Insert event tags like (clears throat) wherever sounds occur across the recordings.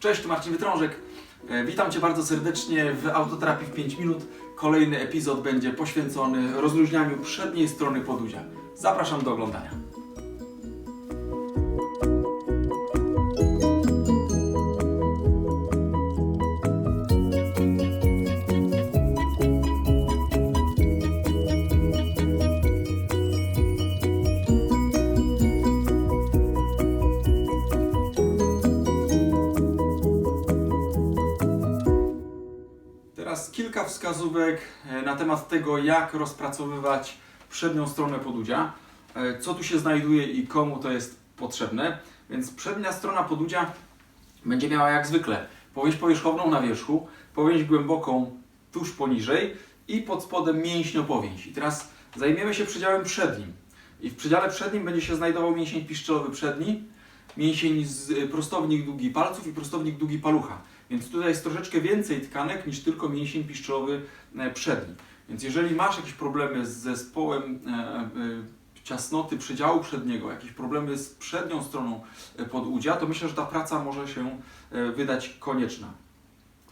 Cześć, tu Marcin Wytrążek. E, Witam Cię bardzo serdecznie w Autoterapii w 5 minut. Kolejny epizod będzie poświęcony rozluźnianiu przedniej strony podudzia. Zapraszam do oglądania. Kilka wskazówek e, na temat tego, jak rozpracowywać przednią stronę podudzia, e, co tu się znajduje i komu to jest potrzebne. Więc przednia strona podudzia będzie miała jak zwykle powięź powierzchowną na wierzchu, powięź głęboką tuż poniżej i pod spodem mięśniopowięź. I teraz zajmiemy się przedziałem przednim. I w przedziale przednim będzie się znajdował mięsień piszczelowy przedni, mięsień z y, prostownik długi palców i prostownik długi palucha. Więc tutaj jest troszeczkę więcej tkanek niż tylko mięsień piszczelowy e, przedni. Więc jeżeli masz jakieś problemy z zespołem e, e, ciasnoty przedziału przedniego, jakieś problemy z przednią stroną podudzia, to myślę, że ta praca może się wydać konieczna.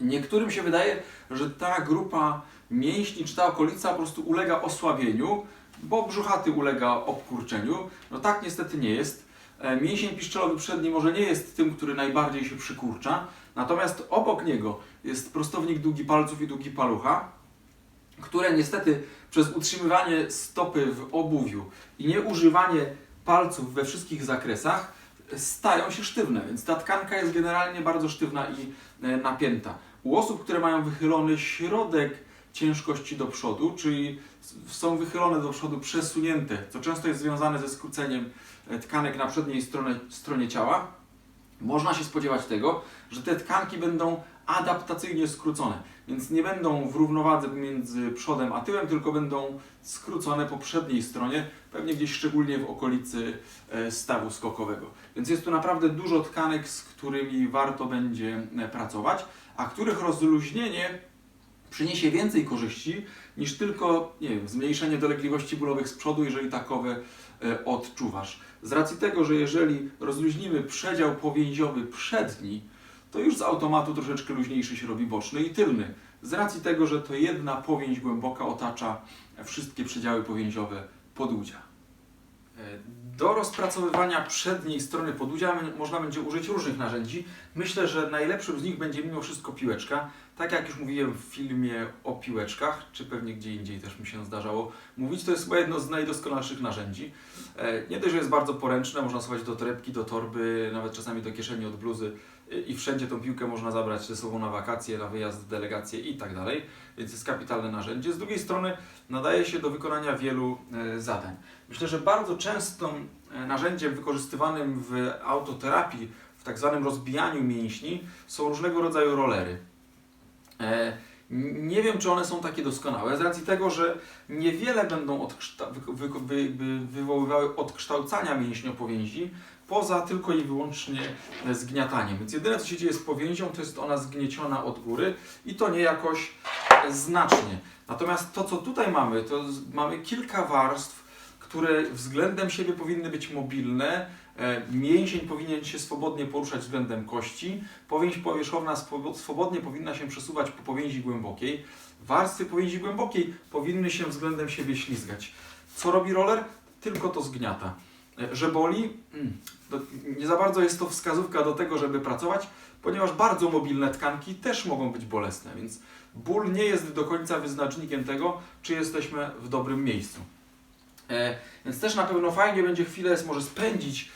Niektórym się wydaje, że ta grupa mięśni czy ta okolica po prostu ulega osłabieniu, bo brzuchaty ulega obkurczeniu. No tak niestety nie jest. E, Mięsień piszczelowy przedni może nie jest tym, który najbardziej się przykurcza, natomiast obok niego jest prostownik długi palców i długi palucha, które niestety przez utrzymywanie stopy w obuwiu i nieużywanie palców we wszystkich zakresach stają się sztywne, więc ta tkanka jest generalnie bardzo sztywna i e, napięta. U osób, które mają wychylony środek ciężkości do przodu, czyli są wychylone do przodu, przesunięte, co często jest związane ze skróceniem e, tkanek na przedniej stronie, stronie ciała, można się spodziewać tego, że te tkanki będą adaptacyjnie skrócone, więc nie będą w równowadze między przodem a tyłem, tylko będą skrócone po przedniej stronie, pewnie gdzieś szczególnie w okolicy e, stawu skokowego. Więc jest tu naprawdę dużo tkanek, z którymi warto będzie e, pracować, a których rozluźnienie przyniesie więcej korzyści niż tylko nie wiem, zmniejszenie dolegliwości bólowych z przodu, jeżeli takowe e, odczuwasz. Z racji tego, że jeżeli rozluźnimy przedział powięziowy przedni, to już z automatu troszeczkę luźniejszy się robi boczny i tylny. Z racji tego, że to jedna powięź głęboka otacza wszystkie przedziały powięziowe podudzia. E, Do rozpracowywania przedniej strony podudzia m- można będzie użyć różnych narzędzi. Myślę, że najlepszym z nich będzie mimo wszystko piłeczka. Tak jak już mówiłem w filmie o piłeczkach, czy pewnie gdzie indziej też mi się zdarzało mówić, to jest chyba jedno z najdoskonalszych narzędzi. E, Nie dość, że jest bardzo poręczne, można schować do torebki, do torby, nawet czasami do kieszeni od bluzy e, i wszędzie tą piłkę można zabrać ze sobą na wakacje, na wyjazd w delegację i tak dalej, więc jest kapitalne narzędzie. Z drugiej strony nadaje się do wykonania wielu e, zadań. Myślę, że bardzo częstym narzędziem wykorzystywanym w autoterapii, w tak zwanym rozbijaniu mięśni, są różnego rodzaju rolery. E, Nie wiem, czy one są takie doskonałe, z racji tego, że niewiele będą wywoływały odkształcania mięśniopowięzi, poza tylko i wyłącznie zgniataniem. Więc jedyne, co się dzieje z powięzią, to jest ona zgnieciona od góry i to nie jakoś znacznie. Natomiast to, co tutaj mamy, to mamy kilka warstw, które względem siebie powinny być mobilne. E, Mięsień powinien się swobodnie poruszać względem kości. Powięź powierzchowna swo- swobodnie powinna się przesuwać po powięzi głębokiej. Warstwy powięzi głębokiej powinny się względem siebie ślizgać. Co robi roller? Tylko to zgniata. E, Że boli? Mm, nie za bardzo jest to wskazówka do tego, żeby pracować, ponieważ bardzo mobilne tkanki też mogą być bolesne, więc ból nie jest do końca wyznacznikiem tego, czy jesteśmy w dobrym miejscu. E, Więc też na pewno fajnie będzie chwilę może spędzić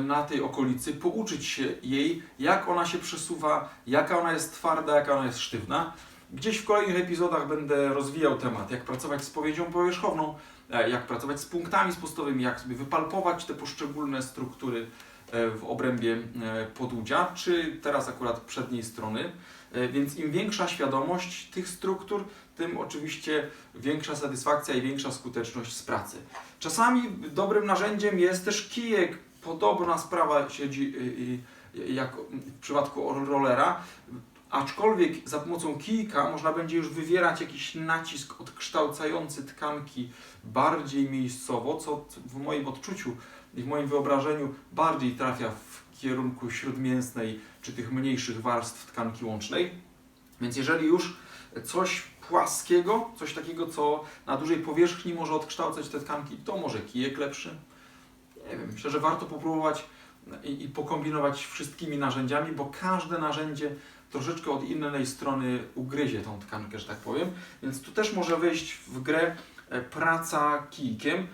na tej okolicy, pouczyć się jej, jak ona się przesuwa, jaka ona jest twarda, jaka ona jest sztywna. Gdzieś w kolejnych epizodach będę rozwijał temat, jak pracować z powięzią powierzchowną, e, jak pracować z punktami spustowymi, jak sobie wypalpować te poszczególne struktury e, w obrębie e, podudzia, czy teraz akurat przedniej strony. E, Więc im większa świadomość tych struktur, tym oczywiście większa satysfakcja i większa skuteczność z pracy. Czasami dobrym narzędziem jest też kijek. Podobna sprawa siedzi jak w przypadku rollera. Aczkolwiek za pomocą kijka można będzie już wywierać jakiś nacisk odkształcający tkanki bardziej miejscowo, co w moim odczuciu i w moim wyobrażeniu bardziej trafia w kierunku śródmięsnej czy tych mniejszych warstw tkanki łącznej. Więc jeżeli już coś płaskiego, coś takiego, co na dużej powierzchni może odkształcać te tkanki, to może kijek lepszy. Nie wiem, myślę, że warto popróbować i, i pokombinować wszystkimi narzędziami, bo każde narzędzie troszeczkę od innej strony ugryzie tą tkankę, że tak powiem. Więc tu też może wejść w grę e, praca kijkiem.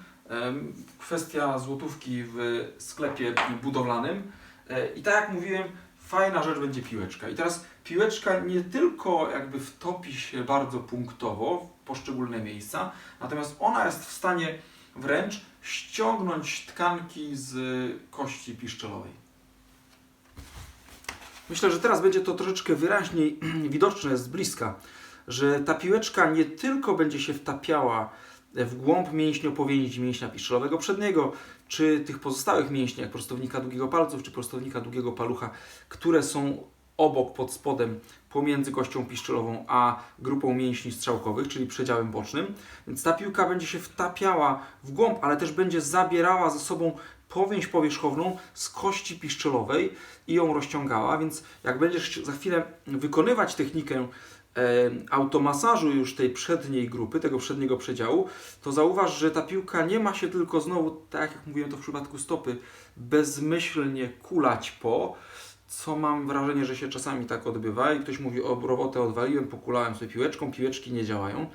Kwestia złotówki w sklepie budowlanym. E, I tak jak mówiłem, fajna rzecz będzie piłeczka. I teraz piłeczka nie tylko jakby wtopi się bardzo punktowo w poszczególne miejsca, natomiast ona jest w stanie wręcz ściągnąć tkanki z kości piszczelowej. Myślę, że teraz będzie to troszeczkę wyraźniej (clears throat) widoczne z bliska, że ta piłeczka nie tylko będzie się wtapiała w głąb mięśniopowięzi mięśnia piszczelowego przedniego, czy tych pozostałych mięśni, jak prostownika długiego palców, czy prostownika długiego palucha, które są obok, pod spodem, pomiędzy kością piszczelową a grupą mięśni strzałkowych, czyli przedziałem bocznym. Więc ta piłka będzie się wtapiała w głąb, ale też będzie zabierała ze sobą powięź powierzchowną z kości piszczelowej i ją rozciągała, więc jak będziesz za chwilę wykonywać technikę automasażu już tej przedniej grupy, tego przedniego przedziału, to zauważ, że ta piłka nie ma się tylko znowu, tak jak mówiłem to w przypadku stopy, bezmyślnie kulać po, co mam wrażenie, że się czasami tak odbywa i ktoś mówi, o robotę odwaliłem, pokulałem sobie piłeczką, piłeczki nie działają,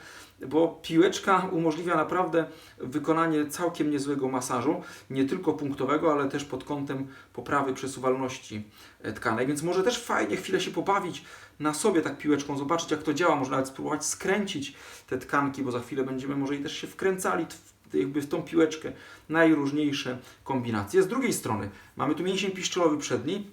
bo piłeczka umożliwia naprawdę wykonanie całkiem niezłego masażu, nie tylko punktowego, ale też pod kątem poprawy przesuwalności e, tkanek, więc może też fajnie chwilę się pobawić na sobie tak piłeczką, zobaczyć jak to działa, może nawet spróbować skręcić te tkanki, bo za chwilę będziemy może i też się wkręcali jakby w tą piłeczkę. Najróżniejsze kombinacje. Z drugiej strony mamy tu mięsień piszczelowy przedni,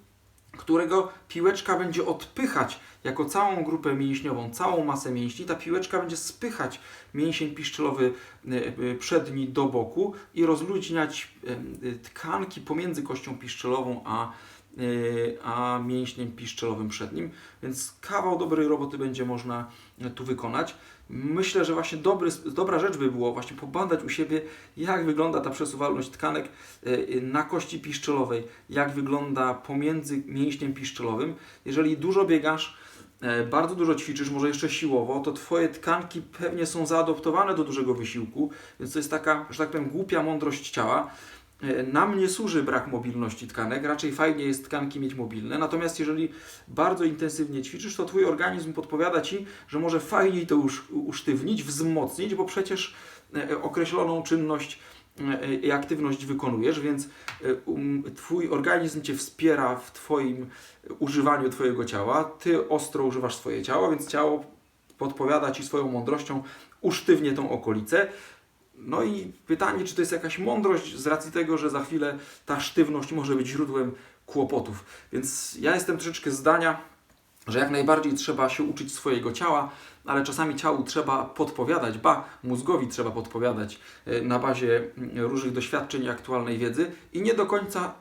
którego piłeczka będzie odpychać jako całą grupę mięśniową, całą masę mięśni. Ta piłeczka będzie spychać mięsień piszczelowy e, e, przedni do boku i rozluźniać e, tkanki pomiędzy kością piszczelową a, a mięśniem piszczelowym przednim. Więc kawał dobrej roboty będzie można tu wykonać. Myślę, że właśnie dobry, dobra rzecz by było właśnie pobadać u siebie, jak wygląda ta przesuwalność tkanek na kości piszczelowej, jak wygląda pomiędzy mięśniem piszczelowym. Jeżeli dużo biegasz, bardzo dużo ćwiczysz, może jeszcze siłowo, to Twoje tkanki pewnie są zaadoptowane do dużego wysiłku, więc to jest taka, że tak powiem, głupia mądrość ciała. Nam nie służy brak mobilności tkanek, raczej fajnie jest tkanki mieć mobilne, natomiast jeżeli bardzo intensywnie ćwiczysz, to Twój organizm podpowiada Ci, że może fajniej to już usztywnić, wzmocnić, bo przecież określoną czynność i aktywność wykonujesz, więc um, Twój organizm Cię wspiera w Twoim używaniu Twojego ciała, Ty ostro używasz swoje ciało, więc ciało podpowiada Ci swoją mądrością, usztywnie tą okolicę. No i pytanie, czy to jest jakaś mądrość z racji tego, że za chwilę ta sztywność może być źródłem kłopotów. Więc ja jestem troszeczkę zdania, że jak najbardziej trzeba się uczyć swojego ciała, ale czasami ciału trzeba podpowiadać, ba, mózgowi trzeba podpowiadać na bazie różnych doświadczeń i aktualnej wiedzy i nie do końca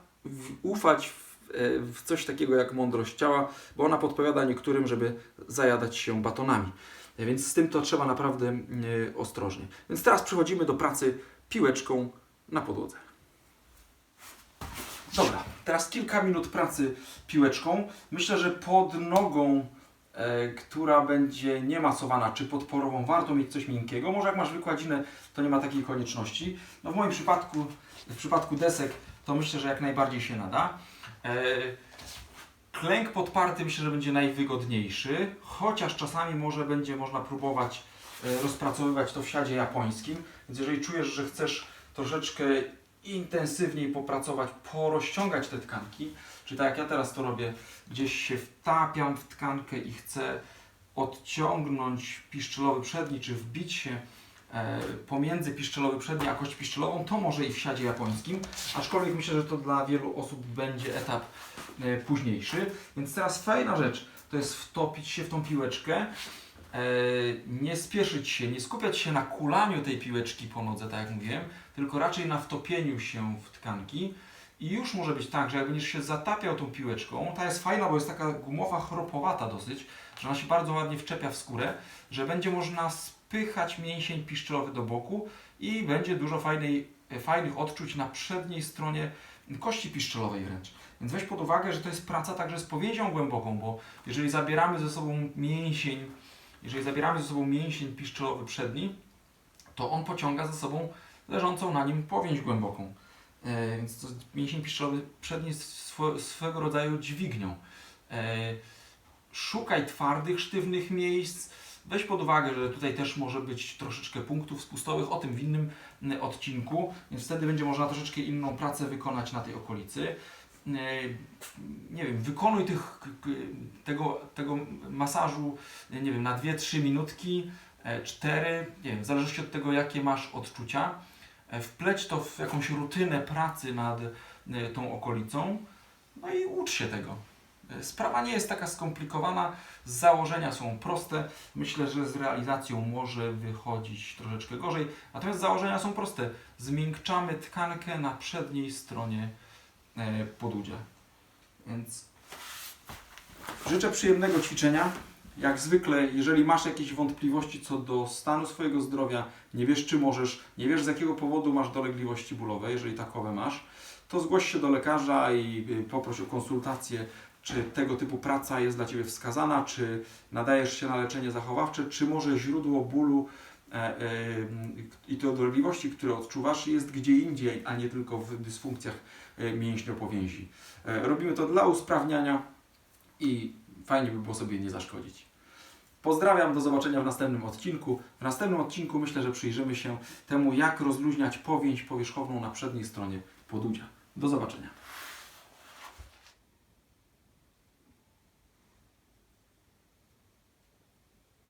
ufać w, w coś takiego jak mądrość ciała, bo ona podpowiada niektórym, żeby zajadać się batonami. Więc z tym to trzeba naprawdę ostrożnie. Więc teraz przechodzimy do pracy piłeczką na podłodze. Dobra, teraz kilka minut pracy piłeczką. Myślę, że pod nogą, e, która będzie niemasowana czy podporową, warto mieć coś miękkiego. Może jak masz wykładzinę, to nie ma takiej konieczności. No w moim przypadku, w przypadku desek, to myślę, że jak najbardziej się nada. E, klęk podparty myślę, że będzie najwygodniejszy, chociaż czasami może będzie można próbować e, rozpracowywać to w siadzie japońskim. Więc jeżeli czujesz, że chcesz troszeczkę intensywniej popracować, porozciągać te tkanki, czy tak jak ja teraz to robię, gdzieś się wtapiam w tkankę i chcę odciągnąć piszczelowy przedni, czy wbić się pomiędzy piszczelowy przedni a kość piszczelową, to może i w siadzie japońskim, aczkolwiek myślę, że to dla wielu osób będzie etap e, późniejszy. Więc teraz fajna rzecz to jest wtopić się w tą piłeczkę, e, nie spieszyć się, nie skupiać się na kulaniu tej piłeczki po nodze, tak jak mówiłem, tylko raczej na wtopieniu się w tkanki. I już może być tak, że jak będziesz się zatapiał tą piłeczką, ta jest fajna, bo jest taka gumowa, chropowata dosyć, że ona się bardzo ładnie wczepia w skórę, że będzie można spychać mięsień piszczelowy do boku i będzie dużo fajnej, fajnych odczuć na przedniej stronie kości piszczelowej wręcz. Więc weź pod uwagę, że to jest praca także z powięzią głęboką, bo jeżeli zabieramy ze sobą mięsień, jeżeli zabieramy ze sobą mięsień piszczelowy przedni, to on pociąga za sobą leżącą na nim powięź głęboką. E, więc to mięsień piszczelowy przedni jest swego rodzaju dźwignią. E, szukaj twardych, sztywnych miejsc. Weź pod uwagę, że tutaj też może być troszeczkę punktów spustowych, o tym w innym y, odcinku, więc wtedy będzie można troszeczkę inną pracę wykonać na tej okolicy. Y, Nie wiem, wykonuj tych, tego, tego masażu, y, nie wiem, na 2-3 minutki, 4, nie wiem, w zależności od tego, jakie masz odczucia. E, Wpleć to w jakąś rutynę pracy nad tą okolicą, no i ucz się tego. E, Sprawa nie jest taka skomplikowana, z założenia są proste. Myślę, że z realizacją może wychodzić troszeczkę gorzej, natomiast założenia są proste. Zmiękczamy tkankę na przedniej stronie e, podudzia. Więc życzę przyjemnego ćwiczenia. Jak zwykle, jeżeli masz jakieś wątpliwości co do stanu swojego zdrowia, nie wiesz czy możesz, nie wiesz z jakiego powodu masz dolegliwości bólowe, jeżeli takowe masz, to zgłoś się do lekarza i y, poproś o konsultację czy tego typu praca jest dla Ciebie wskazana, czy nadajesz się na leczenie zachowawcze, czy może źródło bólu e, e, i to dolegliwości, które odczuwasz, jest gdzie indziej, a nie tylko w dysfunkcjach e, mięśniopowięzi. Robimy to dla usprawniania i fajnie by było sobie nie zaszkodzić. Pozdrawiam, do zobaczenia w następnym odcinku. W następnym odcinku myślę, że przyjrzymy się temu, jak rozluźniać powięź powierzchowną na przedniej stronie podudzia. Do zobaczenia.